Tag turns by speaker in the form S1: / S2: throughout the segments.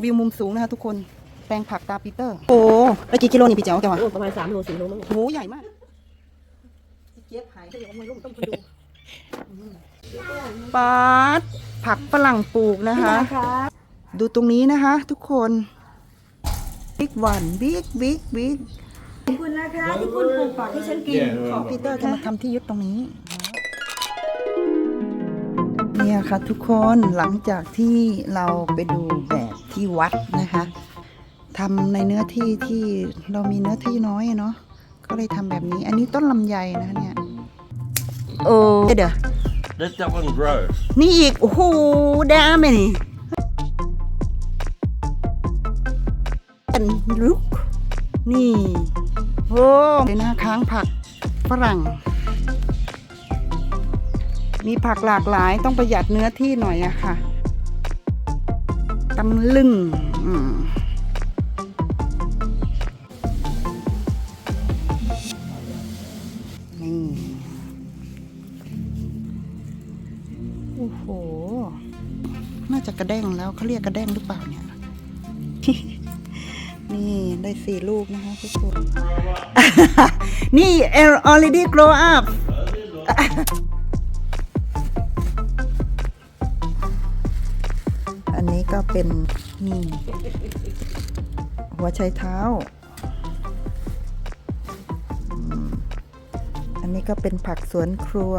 S1: หวิวมุมสูงนะคะทุกคนแปลงผักตาปีเตอร์ โอ้แล้วกี่กิโลนี่พี่เจ๋วแกวะ
S2: โอ้ประมาณสามโลสี่โลมั้ง
S1: โหใหญ่มากเจี๊ยบหายก็ยังไม่รู้ต้องไปดูปาดผักฝรั่งปลูกนะคะ ดูตรงนี้นะคะ ทุกคนบิ๊กวันบิ๊กบิ๊กบิ๊ก
S3: ขอบคุณนะคะที่คุณปลูกผักให้ฉันกิน
S1: ขอปีเตอร์จะมาทำที่ยึดตรงนี้เนี่ยค่ะทุกคนหลังจากที่เราไปดูแบบ ที่วัดนะคะทำในเนื้อที่ที่เรามีเนื้อที่น้อยอะเนาะก็เลยทำแบบนี้ อันนี้ต้นลำไยนะเนี่ยโอ้เดี๋ยว
S4: Let that one grow.
S1: นี่อีก โอ้โหดาไหมนี่เป็นลุกนี่โอ้เป็นหน้าค้างผักฝรั่ง มีผักหลากหลายต้องประหยัดเนื้อที่หน่อยอะค่ะ ตำลึงนี่โอ้โห น่าจะกระแด้งแล้วเขาเรียกกระแด้งหรือเปล่าเนี่ย นี่ได้สี่ลูกนะคะทุกคน นี่ already grow up ก็เป็นนี่หัวไชเท้าอืมอันนี้ก็เป็นผักสวนครัว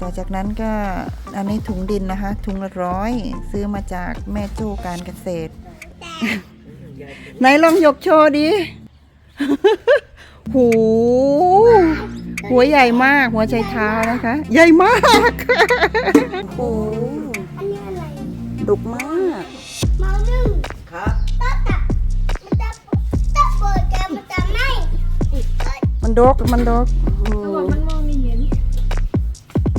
S1: ต่อจากนั้นก็อันนี้ถุงดินนะคะ ถุงละร้อยซื้อมาจากแม่โจ้การเกษตร ไหนลองยกโชว์ดิ หู หัวใหญ่มาก หัวใจเท้านะคะ ใหญ่มาก โอ้ ดุกมาก
S5: หมอหนึ่งครับตับตับมันจะตับเปิดแกมันจะไหม้
S1: มันดกมันดกโอ้โห
S3: มันมองไม่เห็น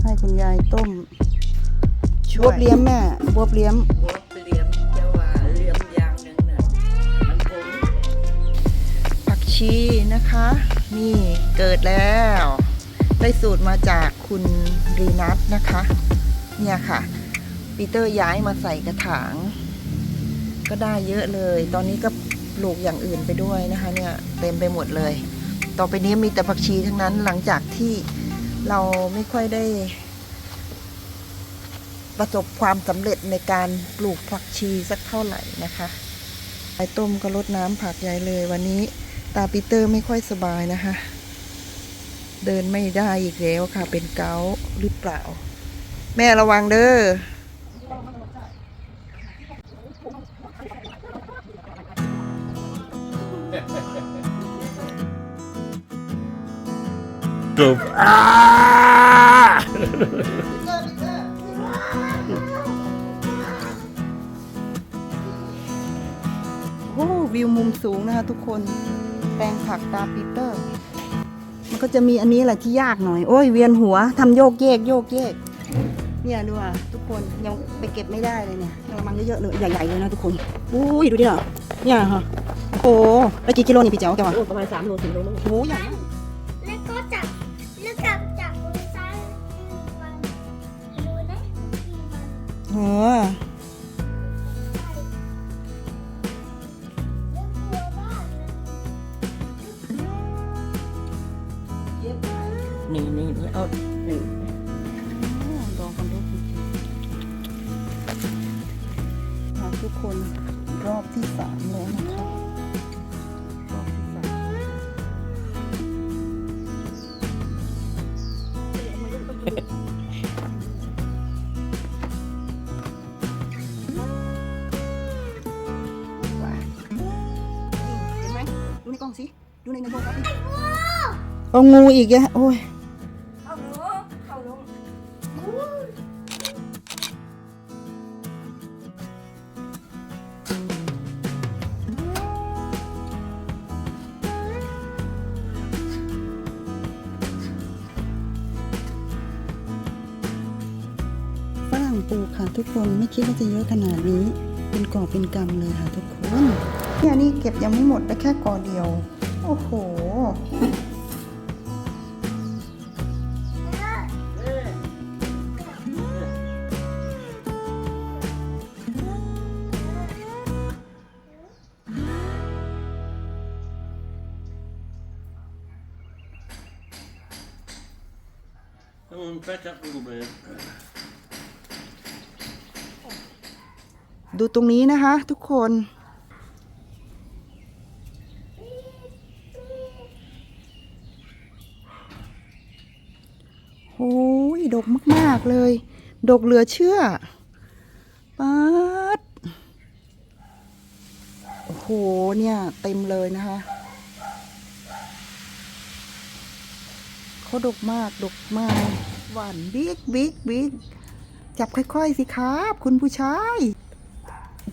S1: ให้คุณยายต้มบวบเลี้ยมแม่บวบเลี้ยม
S2: หัวเลี้ยมเจ้าว่าเลี้ยมอย่างหนึ่งน่ะมันคง
S1: ผักชีนะคะ นี่เกิดแล้ว ได้สูตรมาจากคุณรีนัทนะคะ เนี่ยค่ะ ปีเตอร์ย้ายมาใส่กระถาง ก็ได้เยอะเลย ตอนนี้ก็ปลูกอย่างอื่นไปด้วยนะคะ เนี่ยเต็มไปหมดเลย ต่อไปนี้มีแต่ผักชีทั้งนั้นหลังจากที่เราไม่ค่อยได้ ประสบความสำเร็จในการปลูกผักชีสักเท่าไหร่นะคะไอต้มก็ลดน้ำผักใหญ่เลย วันนี้ตาปีเตอร์ไม่ค่อยสบายนะคะ เดินไม่ได้อีกแล้วค่ะเป็นเกาหรือเปล่า แม่ระวังเด้อ
S4: Go. Ah!
S1: โอ้วิวมุมสูงนะคะทุกคน แปลงผักตาปีเตอร์ มันก็จะมีอันนี้แหละที่ยากหน่อย โอ้ยเวียนหัวทำโยกเยกโยกเยกเนี่ยดูอะทุกคนยังไปเก็บไม่ได้เลยเนี่ยกระมังเยอะๆเลยใหญ่ๆเลยนะทุกคนอุ้ยดูดิเหรอเนี่ยฮะโอ้โหแล้วกี่กิโลนี่พี่เจ๋วแกวะ
S2: โอ้ประมาณสามโลสี่โลมั้ง
S1: โอ้โหใหญ่มาก เออ
S5: นี่นี่
S2: นี่เอานี่
S1: ลองกันดูจริงๆค่ะทุกคนรอบที่สาม ดูในในกล้องครับเอางูอีกแกโอ้ยฝรั่งปลูกค่ะทุกคนไม่คิดว่าจะเยอะขนาดนี้ เป็นกอบเป็นกำเลยค่ะทุกคนเนี่ยนี่เก็บยังไม่หมดได้แค่กอเดียว โอ้โห
S4: Gewoon pet up a little bit.
S1: ดูตรงนี้นะคะ ทุกคน ดกเหลือเชื่อป๊าดโอ้โห เนี่ย เต็มเลยนะคะเขาดกมาก ดกมาก หวานบิ๊กบิ๊กบิ๊กจับค่อย ๆ สิครับ คุณผู้ชาย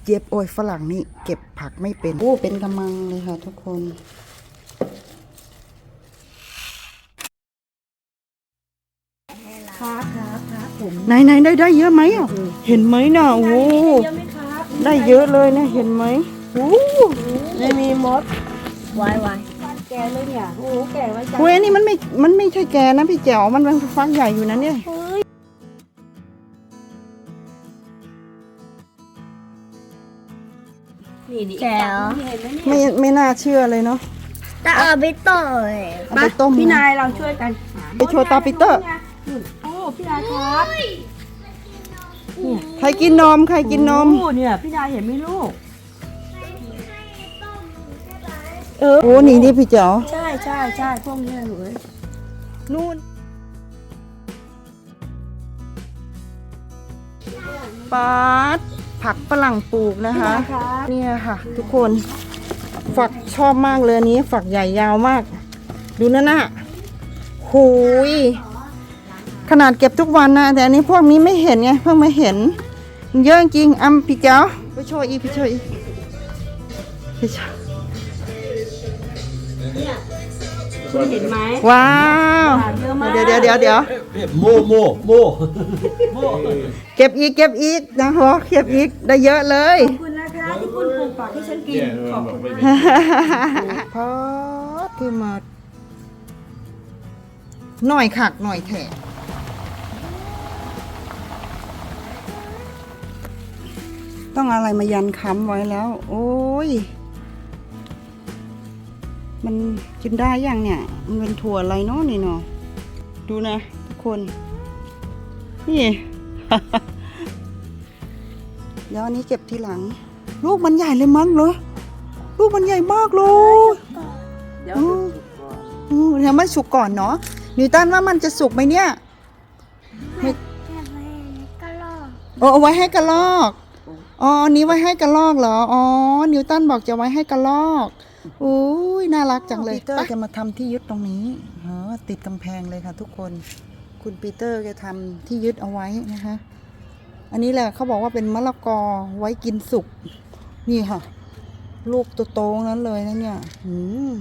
S1: เย็บโอ้ยฝรั่งนี่ เก็บผักไม่เป็น โอ้ เป็นกำมังเลยค่ะทุกคน
S3: ครับครับครับ ผม
S1: ไหนไหนได้ได้เยอะไหมอะเห็นไหมน่ะโอ้
S3: เยอะไหมครับ
S1: ได้เยอะเลยนะเห็นไหมโอ้
S3: ไม่มีมดวายวายแกเลยเนี่ยโอ้โหแกไว้จัง
S1: โหอันนี้มันไม่มันไม่ใช่แกนะพี่แจ๋วมันเป็นฟักใหญ่อยู่นะเนี่ย
S3: นี่นี่
S5: แจ๋ว
S3: เห็นไหมเนี่ย
S1: ไม่ไม่น่าเชื่อเลยเนาะ
S5: จะเอาไปต่อย
S1: เอาไปต้ม
S3: พี่นายเราช่วยกัน
S1: ไปโชว์ตาปีเตอร์
S3: นู่นโอ้ พี่นายครับ
S1: ใครกินนมใครกินนม
S3: โอ้เนี่ยพี่นายเห็นไหมลูก
S1: เออโอ้นี่นี่พี่แจ๋ว
S3: ใช่ใช่ใช่พวกนี้เลย
S1: นู่นปาดผักฝรั่งปลูกนะคะ
S3: ครับ
S1: เนี่ยค่ะ ทุกคน ฝักชอบมากเลยอันนี้ ฝักใหญ่ยาวมาก ดูนั่นน่ะหูย ขนาดเก็บทุกวันนะแต่อันนี้พวกนี้ไม่เห็นไงเพิ่งมาเห็นมันเยอะจริงๆอ้ำพี่เจ้าไปโชว์อีกพี่โชว์อีกพี่โชว์
S3: คุณเห็นไหม
S1: ว้าว
S3: เยอะมาก
S1: เดี๋ยวเดี๋ยวเดี๋ยวเดี๋ยว
S4: Yeah, more, more, more. more.
S1: เก็บอีกเก็บอีกนะฮะเก็บอีกได้เยอะเลย
S3: ขอบคุณนะคะที่คุณปลูกผักให้ฉันกิน
S4: Yeah,
S3: ขอบคุณ
S4: maybe.
S3: มาก
S1: พอคือมาหน่อยขักหน่อยแถะ ต้องอะไรมายันค้ำไว้แล้ว โอ้ย มันกินได้ยังเนี่ย มันเป็นถั่วอะไรเนาะนี่เนาะดูนะทุกคน นี่เดี๋ยวอันนี้เก็บทีหลัง ลูกมันใหญ่เลยมั้งเหรอ ลูกมันใหญ่มากเลย
S3: เดี๋ยว
S1: อืมอืมเดี๋ยวมันสุกก่อนเนาะนิวตันว่ามันจะสุกไหมเนี่ย ไม่
S5: จะไปก็รอด
S1: โอ้เอาไว้ให้กระลอก อ๋ออันนี้ไว้ให้กระลอกเหรอ อ๋อ นิวตันบอกจะไว้ให้กระลอกอุ้ยน่ารักจังเลยปีเตอร์จะมาทำที่ยึดตรงนี้อ๋อติดกำแพงเลยค่ะ ทุกคน คุณปีเตอร์แกทำที่ยึดเอาไว้นะคะ อันนี้แหละเขาบอกว่าเป็นมะละกอไว้กินสุก นี่ค่ะ ลูกโตๆนั้นเลยนะเนี่ย อืม